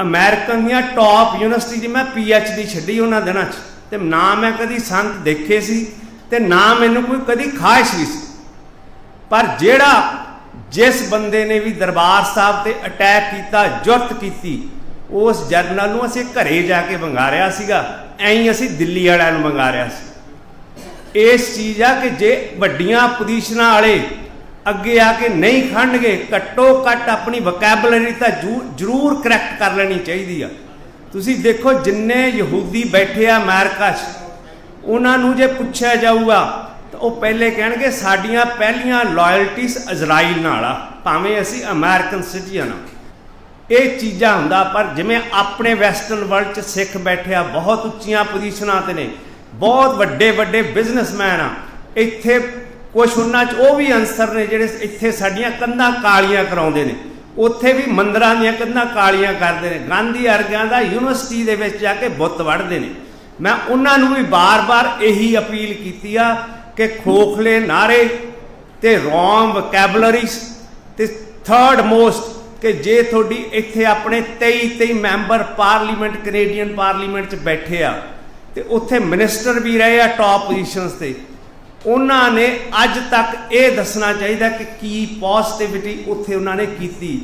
American ਦੀਆਂ top university 'ਚ ਮੈਂ ਡੀ ਛੱਡੀ ਉਹਨਾਂ ਦਿਨਾਂ 'ਚ। ਤੇ ਨਾ ਮੈਂ ਕਦੀ ਸੰਤ ਦੇਖੇ ਸੀ ਤੇ ਨਾ ਮੈਨੂੰ ਕੋਈ ਕਦੀ ਖਾਹਿਸ਼ ਵੀ ਸੀ। ਪਰ ਜਿਹੜਾ ਜਿਸ ਬੰਦੇ ਨੇ ਵੀ ਦਰਬਾਰ ਸਾਹਿਬ ਤੇ ਅਟੈਕ ਕੀਤਾ, ਜੁਰਤ ਕੀਤੀ, ਉਸ ਜਰਨਲ ਨੂੰ ਅਸੀਂ ਘਰੇ ਜਾ ਕੇ ਵੰਗਾਰਿਆ ਸੀਗਾ। ਐਂ ਹੀ ਅਸੀਂ ਦਿੱਲੀ ਵਾਲਿਆਂ ਨੂੰ ਵੰਗਾਰਿਆ ਸੀ। ਇਸ ਚੀਜ਼ ਆ ਕਿ ਜੇ ਵੱਡੀਆਂ ਪੋਜੀਸ਼ਨਾਂ ਵਾਲੇ ਅੱਗੇ ਆ ਕੇ ਨਹੀਂ ਖੜਨਗੇ, ਘੱਟੋ ਘੱਟ ਆਪਣੀ ਵੋਕੈਬਲਰੀ ਤਾਂ ਜੂ- ਜ਼ਰੂਰ ਕਰੈਕਟ ਕਰ ਲੈਣੀ ਚਾਹੀਦੀ ਆ। ਤੁਸੀਂ ਦੇਖੋ ਜਿੰਨੇ ਯਹੂਦੀ ਬੈਠੇ ਆ ਅਮਰੀਕਾ 'ਚ, ਉਹਨਾਂ ਨੂੰ ਜੇ ਪੁੱਛਿਆ ਜਾਊਗਾ, ਤਾਂ ਉਹ ਪਹਿਲੇ ਕਹਿਣਗੇ, ਸਾਡੀਆਂ ਪਹਿਲੀਆਂ ਲਾਇਲਟੀਜ਼ ਇਜ਼ਰਾਈਲ ਨਾਲ ਆ, ਭਾਵੇਂ ਅਸੀਂ ਅਮਰੀਕਨ ਸਿਟੀਜ਼ਨ ਆ। ਇਹ ਚੀਜ਼ਾਂ ਹੁੰਦਾ, ਪਰ ਜਿਵੇਂ ਆਪਣੇ ਵੈਸਟਰਨ ਵਰਲਡ 'ਚ ਸਿੱਖ ਬੈਠੇ ਆ, ਬਹੁਤ ਉੱਚੀਆਂ ਪੋਜੀਸ਼ਨਾਂ ਤੇ ਨੇ, ਬਹੁਤ ਵੱਡੇ ਵੱਡੇ ਬਿਜ਼ਨਸਮੈਨ ਆ, ਇੱਥੇ ਕੁਝ ਉਹਨਾਂ 'ਚ ਉਹ ਵੀ ਅਨਸਰ ਨੇ ਜਿਹੜੇ ਇੱਥੇ ਸਾਡੀਆਂ ਕੰਧਾਂ ਕਾਲੀਆਂ ਕਰਾਉਂਦੇ ਨੇ। ਉੱਥੇ ਵੀ ਮੰਦਰਾਂ ਦੀਆਂ ਕੰਧਾਂ ਕਾਲੀਆਂ ਕਰਦੇ ਨੇ। ਗਾਂਧੀ ਅਰਗਿਆਂ ਦਾ ਯੂਨੀਵਰਸਿਟੀ ਦੇ ਵਿੱਚ ਜਾ ਕੇ ਬੁੱਤ ਵੜਦੇ ਨੇ। ਮੈਂ ਉਹਨਾਂ ਨੂੰ ਵੀ ਬਾਰ-ਬਾਰ ਇਹੀ ਅਪੀਲ ਕੀਤੀ ਆ ਕਿ ਖੋਖਲੇ ਨਾਰੇ ਤੇ ਰੋਂਗ ਵੋਕੈਬਲਰੀਜ਼ ਤੇ ਥਰਡ ਮੋਸਟ ਕਿ ਜੇ ਤੁਹਾਡੀ ਇੱਥੇ ਆਪਣੇ 23 23 ਮੈਂਬਰ ਪਾਰਲੀਮੈਂਟ, ਕੈਨੇਡੀਅਨ ਪਾਰਲੀਮੈਂਟ 'ਚ ਬੈਠੇ ਆ ਤੇ ਉੱਥੇ ਮਿਨਿਸਟਰ ਵੀ ਰਹੇ ਆ ਟਾਪ ਪੋਜੀਸ਼ਨਸ ਤੇ। ਉਹਨਾਂ ਨੇ ਅੱਜ ਤੱਕ ਇਹ ਦੱਸਣਾ ਚਾਹੀਦਾ ਕਿ ਕੀ ਪੋਜ਼ਿਟਿਵਿਟੀ ਉੱਥੇ ਉਹਨਾਂ ਨੇ ਕੀਤੀ।